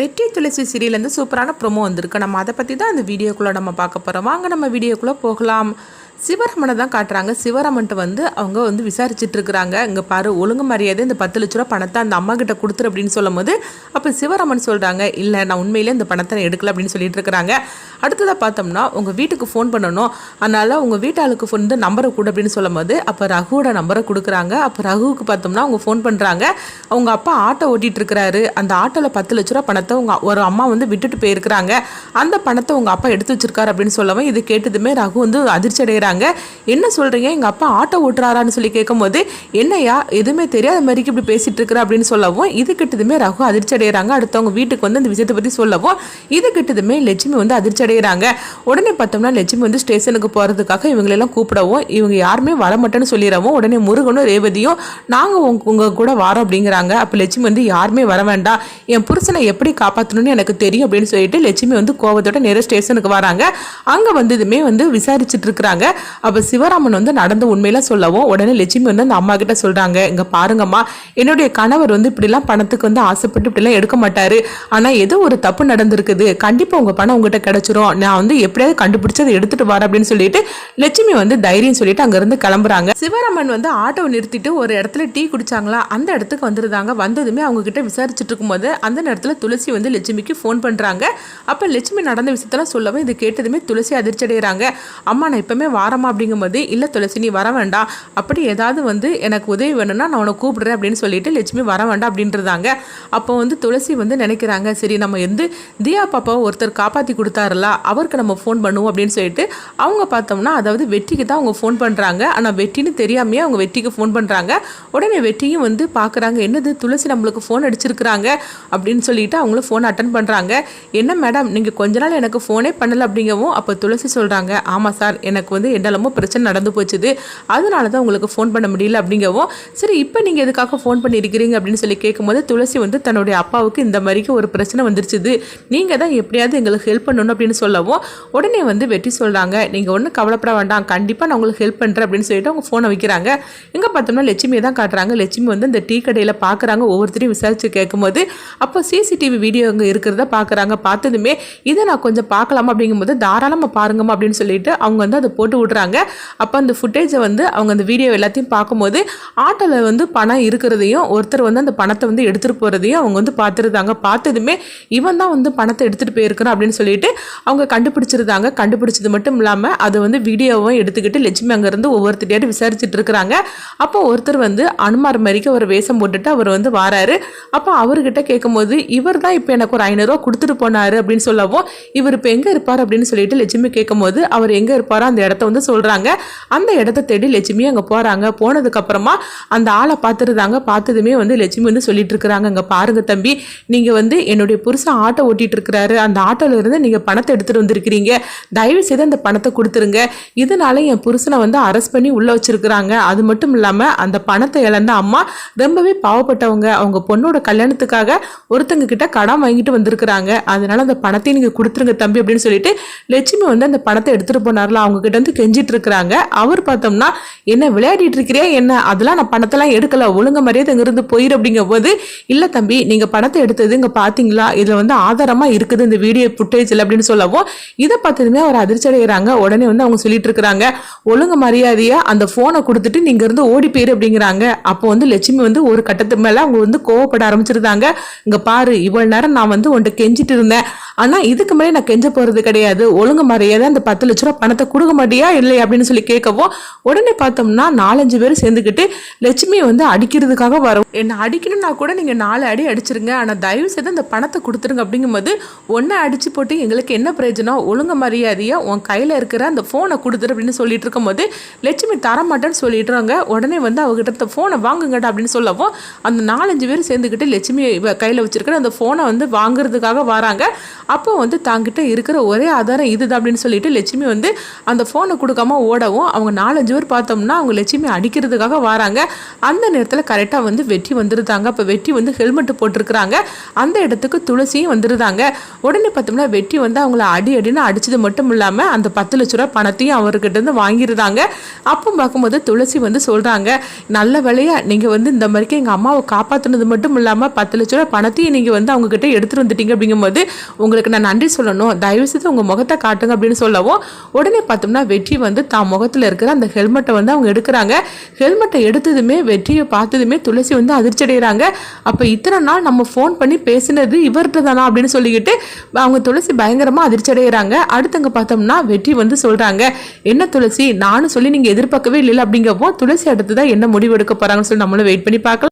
வெற்றி துளசி சீரியல்லேருந்து சூப்பரான ப்ரொமோ வந்திருக்கு. நம்ம அதை பற்றி தான் அந்த வீடியோக்குள்ளே நம்ம பார்க்க போகிறோம் வாங்க நம்ம வீடியோக்குள்ளே போகலாம். சிவராமனை தான் காட்டுறாங்க. சிவராமன்ட்ட வந்து அவங்க வந்து விசாரிச்சுட்டு இருக்கிறாங்க இங்கே பாரு ஒழுங்கு மரியாதை இந்த பத்து லட்ச ரூபா பணத்தை அந்த அம்மா கிட்ட கொடுத்துரு அப்படின்னு சொல்லும் போது அப்போ சிவராமன் சொல்கிறாங்க இல்லை நான் உண்மையிலே இந்த பணத்தை நான் எடுக்கல அப்படின்னு சொல்லிட்டு இருக்கிறாங்க அடுத்ததாக பார்த்தோம்னா உங்கள் வீட்டுக்கு ஃபோன் பண்ணணும். அதனால் உங்கள் வீட்டாளுக்கு ஃபோன் வந்து நம்பரை கொடு அப்படின்னு சொல்லும் போது அப்போ ரகுவோட நம்பரை கொடுக்குறாங்க. அப்போ ரகுவுக்கு பார்த்தோம்னா அவங்க ஃபோன் பண்ணுறாங்க அவங்க அப்பா ஆட்டோ ஓட்டிகிட்டு இருக்கிறாரு அந்த ஆட்டோவில் பத்து லட்ச ரூபா பணத்தை உங்கள் ஒரு அம்மா வந்து விட்டுட்டு போயிருக்கிறாங்க. அந்த பணத்தை உங்கள் அப்பா எடுத்து வச்சிருக்காரு அப்படின்னு சொல்லவும் இது கேட்டதுமே ரகு வந்து அதிர்ச்சி அடைகிறாங்க என்ன சொல்கிறீங்க எங்கள் அப்பா ஆட்டோ ஓட்டுறாரான்னு சொல்லி கேட்கும்போது என்னையா எதுவுமே தெரியாத மாதிரிக்கு இப்படி பேசிகிட்டு இருக்கிற அப்படின்னு சொல்லவும் இது கிட்டதுமே ரகு அதிர்ச்சி அடைகிறாங்க அடுத்தவங்க வீட்டுக்கு வந்து அந்த விஷயத்தை பற்றி சொல்லவும் இது கிட்டதுமே லட்சுமி வந்து அதிர்ச்சி அடைகிறாங்க உடனே பார்த்தோம்னா லட்சுமி வந்து ஸ்டேஷனுக்கு போகிறதுக்காக இவங்களெல்லாம் கூப்பிடவும் இவங்க யாருமே வரமாட்டேன்னு சொல்லிடவும் உடனே முருகனும் ரேவதியும் நாங்கள் உங்க உங்கள் கூட வரோம் அப்படிங்கிறாங்க. அப்போ லட்சுமி வந்து யாருமே வர வேண்டாம். என் புருஷனை எப்படி காப்பாற்றணும்னு எனக்கு தெரியும் அப்படின்னு சொல்லிட்டு லட்சுமி வந்து கோவத்தோட நேராக ஸ்டேஷனுக்கு வராங்க. அங்கே வந்ததுமே வந்து விசாரிச்சுட்டு இருக்கிறாங்க. அப்போ சிவராமன் வந்து நடந்த உண்மையெல்லாம் சொல்லவும் உடனே லட்சுமி வந்து அந்த அம்மா கிட்ட சொல்கிறாங்க இங்கே பாருங்கம்மா என்னுடைய கணவர் வந்து இப்படிலாம் பணத்துக்கு வந்து ஆசைப்பட்டு இப்படிலாம் எடுக்க மாட்டார். ஆனால் ஏதோ ஒரு தப்பு நடந்திருக்குது. கண்டிப்பாக உங்கள் பணம் உங்ககிட்ட கிடைச்சிரும். நான் வந்து எப்படியாவது கண்டுபிடிச்சி அதை எடுத்துகிட்டு வரேன் அப்படின்னு சொல்லிட்டு லட்சுமி வந்து தைரியம் சொல்லிட்டு அங்கேருந்து கிளம்புறாங்க. சிவராமன் வந்து ஆட்டோவை நிறுத்திட்டு ஒரு இடத்துல டீ குடிச்சாங்களா? அந்த இடத்துக்கு வந்துருந்தாங்க. வந்ததுமே அவங்க கிட்ட விசாரிச்சுட்டு இருக்கும்போது அந்த நேரத்தில் துளசி வந்து லட்சுமிக்கு ஃபோன் பண்ணுறாங்க அப்போ லட்சுமி நடந்த விஷயத்தெல்லாம் சொல்லவும் இது கேட்டதுமே துளசி அதிர்ச்சி அடைகிறாங்க அம்மா நான் இப்போமே வாரமா அப்படிங்கும்போது இல்லை துளசி நீ வர வேண்டாம். அப்படி ஏதாவது வந்து எனக்கு உதவி வேணும்னா நான் உன்னை கூப்பிடுறேன் அப்படின்னு சொல்லிட்டு லட்சுமி வர வேண்டாம் அப்படின்றதாங்க. அப்போ வந்து துளசி வந்து நினைக்கிறாங்க சரி நம்ம வந்து தியா பாப்பாவை ஒருத்தர் காப்பாற்றி கொடுத்தாருல அவருக்கு நம்ம ஃபோன் பண்ணுவோம் அப்படின்னு சொல்லிட்டு அவங்க பார்த்தோம்னா அதாவது வெற்றிக்கு தான் அவங்க ஃபோன் பண்ணுறாங்க ஆனால் வெற்றின்னு தெரியாமையே அவங்க வெற்றிக்கு ஃபோன் பண்ணுறாங்க உடனே வெற்றியும் வந்து பார்க்குறாங்க என்னது துளசி நம்மளுக்கு ஃபோன் அடிச்சிருக்கிறாங்க? அப்படின்னு சொல்லிட்டு அவங்களும் ஃபோன் அட்டன் பண்ணுறாங்க என்ன மேடம் நீங்கள் கொஞ்ச நாள் எனக்கு ஃபோனே பண்ணலை அப்படிங்கவும் அப்போ துளசி சொல்கிறாங்க ஆமாம் சார் எனக்கு வந்து என்னெல்லாமோ பிரச்சனை நடந்து போச்சுது. அதனால தான் உங்களுக்கு ஃபோன் பண்ண முடியல அப்படிங்கவும் சரி இப்போ நீங்கள் எதுக்காக ஃபோன் பண்ணியிருக்கிறீங்க அப்படின்னு சொல்லி கேட்கும்போது துளசி வந்து தன்னுடைய அப்பாவுக்கு இந்த மாதிரிக்கு ஒரு பிரச்சனை வந்துருச்சுது. நீங்கள் தான் எப்படியாவது எங்களுக்கு ஹெல்ப் பண்ணணும் அப்படின்னு சொல்லவும் உடனே வந்து வெற்றி சொல்கிறாங்க நீங்கள் ஒன்றும் கவலைப்பட வேண்டாம். கண்டிப்பாக நான் உங்களுக்கு ஹெல்ப் பண்ணுறேன் அப்படின்னு சொல்லிட்டு அவங்க ஃபோனை வைக்கிறாங்க. எங்கே பார்த்தோம்னா லட்சுமியை தான் காட்டுறாங்க. லட்சுமி வந்து இந்த டீ கடையில் பார்க்குறாங்க ஒவ்வொருத்தரையும் விசாரித்து கேட்கும்போது அப்போ சிசிடிவி வீடியோ அங்கே இருக்கிறத பார்க்குறாங்க பார்த்ததுமே இதை நான் கொஞ்சம் பார்க்கலாமா அப்படிங்கும்போது தாராளமாக பாருங்கம்மா அப்படின்னு சொல்லிட்டு அவங்க வந்து அதை போட்டு விட்றாங்க. அப்போ அந்த ஃபுட்டேஜை வந்து அவங்க அந்த வீடியோ எல்லாத்தையும் பார்க்கும்போது ஆட்டோவில் வந்து பணம் இருக்கிறதையும் ஒருத்தர் வந்து அந்த பணத்தை வந்து எடுத்துகிட்டு போகிறதையும் அவங்க வந்து பார்த்துருந்தாங்க. பார்த்ததுமே இவன் தான் வந்து பணத்தை எடுத்துகிட்டு போயிருக்கிறான் அப்படின்னு சொல்லிட்டு அவங்க கண்டுபிடிச்சிருந்தாங்க. கண்டுபிடிச்சது மட்டும் இல்லாமல் அதை வந்து வீடியோவும் எடுத்துக்கிட்டு லட்சுமி அங்கேருந்து ஒவ்வொருத்தரையாட்டு விசாரிச்சுட்டு இருக்கிறாங்க. அப்போ ஒருத்தர் வந்து அனுமார் மாதிரிக்கு அவர் வேஷம் போட்டுட்டு அவர் வந்து வாராரு. அப்போ அவர்கிட்ட கேட்கும்போது இவர் தான் இப்போ எனக்கு ஒரு ஐநூறுரூவா கொடுத்துட்டு போனாரு அப்படின்னு சொல்லவும் இவர் இப்போ எங்கே இருப்பார்? அப்படின்னு சொல்லிட்டு லட்சுமி கேட்கும்போது அவர் எங்கே இருப்பாரோ அந்த இடத்த வந்து சொல்கிறாங்க அந்த இடத்த தேடி லட்சுமி அங்கே போகிறாங்க போனதுக்கப்புறமா அந்த ஆளை பார்த்துருந்தாங்க. பார்த்ததுமே வந்து லட்சுமி வந்து சொல்லிட்டு இருக்கிறாங்க. அங்கே பாருங்க தம்பி நீங்கள் வந்து என்னுடைய புருஷன் ஆட்டோ ஓட்டிட்டு இருக்கிறாரு. அந்த ஆட்டோல நீங்கள் பணத்தை எடுத்துகிட்டு வந்திருக்கிறீங்க. தயவு செய்து அந்த பணத்தை கொடுத்துருங்க. இதனால என் புருஷனை வந்து அரெஸ்ட் பண்ணி உள்ளே வச்சிருக்கிறாங்க. அது மட்டும் இல்லாமல் அந்த பணத்தை இழந்த அம்மா ரொம்பவே பாவப்பட்டவங்க. அவங்க பொண்ணோட கல்யாணத்துக்காக ஒருத்தங்க கிட்ட கடன் வாங்கிட்டு வந்திருக்கிறாங்க. அதனால அந்த பணத்தை நீங்கள் கொடுத்துருங்க தம்பி அப்படின்னு சொல்லிட்டு லட்சுமி வந்து அந்த பணத்தை எடுத்துகிட்டு போனார்ல. அவங்க கிட்ட வந்து கெஞ்சிட்டு இருக்கிறாங்க அவர் பார்த்தோம்னா என்ன விளையாடிட்டு இருக்கிறியா? என்ன? அதெல்லாம் நான் பணத்தெல்லாம் எடுக்கல. ஒழுங்க மரியாதை இங்கிருந்து போயிரு அப்படிங்கும் போது இல்லை தம்பி நீங்கள் பணத்தை எடுத்தது இங்கே பார்த்தீங்களா? இதில் வந்து ஆதாரமாக இருக்குது இந்த வீடியோ ஃபுட்டேஜில் அப்படின்னு சொல்லவும் இதை பார்த்ததுமே அவர் அதிர்ச்சி அடைகிறாங்க உடனே வந்து அவங்க சொல்லிட்டு இருக்கிறாங்க ஒழுங்கு மரியாதையா அந்த ஃபோனை கொடுத்துட்டு நீங்க இருந்து ஓடி போயிரு அப்படிங்கிறாங்க. அப்போ வந்து லட்சுமி வந்து ஒரு கட்டத்துக்கு மேல அவங்க வந்து கோவப்பட ஆரம்பிச்சிருந்தாங்க. இங்க பாரு இவ்வளவு நேரம் நான் வந்து உன்ட்ட கெஞ்சிட்டு இருந்தேன். ஆனா இதுக்கு மேலே நான் கெஞ்ச போறது கிடையாது. ஒழுங்கு மரியாதை அந்த பத்து லட்ச ரூபா பணத்தை கொடுக்க மாட்டியா? இல்லை அப்படின்னு சொல்லி கேட்கவும் உடனே பார்த்தோம்னா நாலஞ்சு பேர் சேர்ந்துக்கிட்டு லட்சுமியை வந்து அடிக்கிறதுக்காக வரும். என்னை அடிக்கணும்னா கூட நீங்கள் நாலு அடி அடிச்சிருங்க. ஆனால் தயவு செய்து அந்த பணத்தை கொடுத்துருங்க அப்படிங்கும்போது ஒன்றை அடிச்சு போட்டு எங்களுக்கு என்ன பிரயோஜனம்? ஒழுங்க மரியாதையாக உன் கையில் இருக்கிற அந்த ஃபோனை கொடுத்துரு அப்படின்னு சொல்லிட்டு இருக்கும்போது லட்சுமி தரமாட்டேன்னு சொல்லிடுறாங்க. உடனே வந்து அவகிட்ட அந்த ஃபோனை வாங்குங்கடா அப்படின்னு சொல்லவும் அந்த நாலஞ்சு பேர் சேர்ந்துக்கிட்டு லட்சுமி கையில் வச்சிருக்கிற அந்த ஃபோனை வந்து வாங்குறதுக்காக வராங்க. அப்போ வந்து தாங்கிட்ட இருக்கிற ஒரே ஆதாரம் இதுதான் அப்படின்னு சொல்லிட்டு லட்சுமி வந்து அந்த ஃபோனை கொடுக்காம ஓடவும் அவங்க நாலஞ்சு பேர் பார்த்தோம்னா அவங்க லட்சுமி அடிக்கிறதுக்காக வராங்க. அந்த நேரத்தில் கரெக்டாக வந்து வெற்றி வந்துருந்தாங்க. அப்போ வெற்றி வந்து ஹெல்மெட் போட்டிருக்கிறாங்க. அந்த இடத்துக்கு துளசியும் வந்துருந்தாங்க. உடனே பார்த்தோம்னா வெற்றி வந்து அவங்கள அடி அடின்னு அடிச்சது மட்டும் இல்லாமல் அந்த பத்து லட்ச ரூபா பணத்தையும் அவர்கிட்ட இருந்து வாங்கியிருந்தாங்க அப்போ பார்க்கும்போது துளசி வந்து சொல்கிறாங்க நல்ல வேலையா நீங்கள் வந்து இந்த மாதிரிக்கு எங்கள் அம்மாவை காப்பாற்றினது மட்டும் இல்லாமல் பத்து லட்ச ரூபா பணத்தையும் நீங்கள் வந்து அவங்க கிட்ட எடுத்துட்டு வந்துட்டீங்க. அப்படிங்கும்போது உங்களுக்கு நான் நன்றி சொல்லணும். தயவு செய்து உங்கள் முகத்தை காட்டுங்க. அப்படின்னு சொல்லவும் உடனே பார்த்தோம்னா வெற்றி வந்து தான் முகத்தில் இருக்கிற அந்த ஹெல்மெட்டை வந்து அவங்க எடுக்கிறாங்க. ஹெல்மெட்டை எடுத்ததுமே வெற்றியை பார்த்ததுமே துளசி வந்து அதிர்ச்சி அடைகிறாங்க அப்போ இத்தனை நாள் நம்ம ஃபோன் பண்ணி பேசினது இவர்கிட்ட தானா அப்படின்னு சொல்லிக்கிட்டு அவங்க துளசி பயங்கரமாக அதிர்ச்சி அடைகிறாங்க அடுத்தங்க பார்த்தோம்னா வெற்றி வந்து சொல்கிறாங்க என்ன துளசி? நானும் சொல்லி நீங்கள் எதிர்பார்க்கவே இல்லை அப்படிங்கப்போ துளசி அடுத்து தான் என்ன முடிவு எடுக்க போகிறாங்கன்னு சொல்லி நம்மளும் வெயிட் பண்ணி பார்க்கலாம்.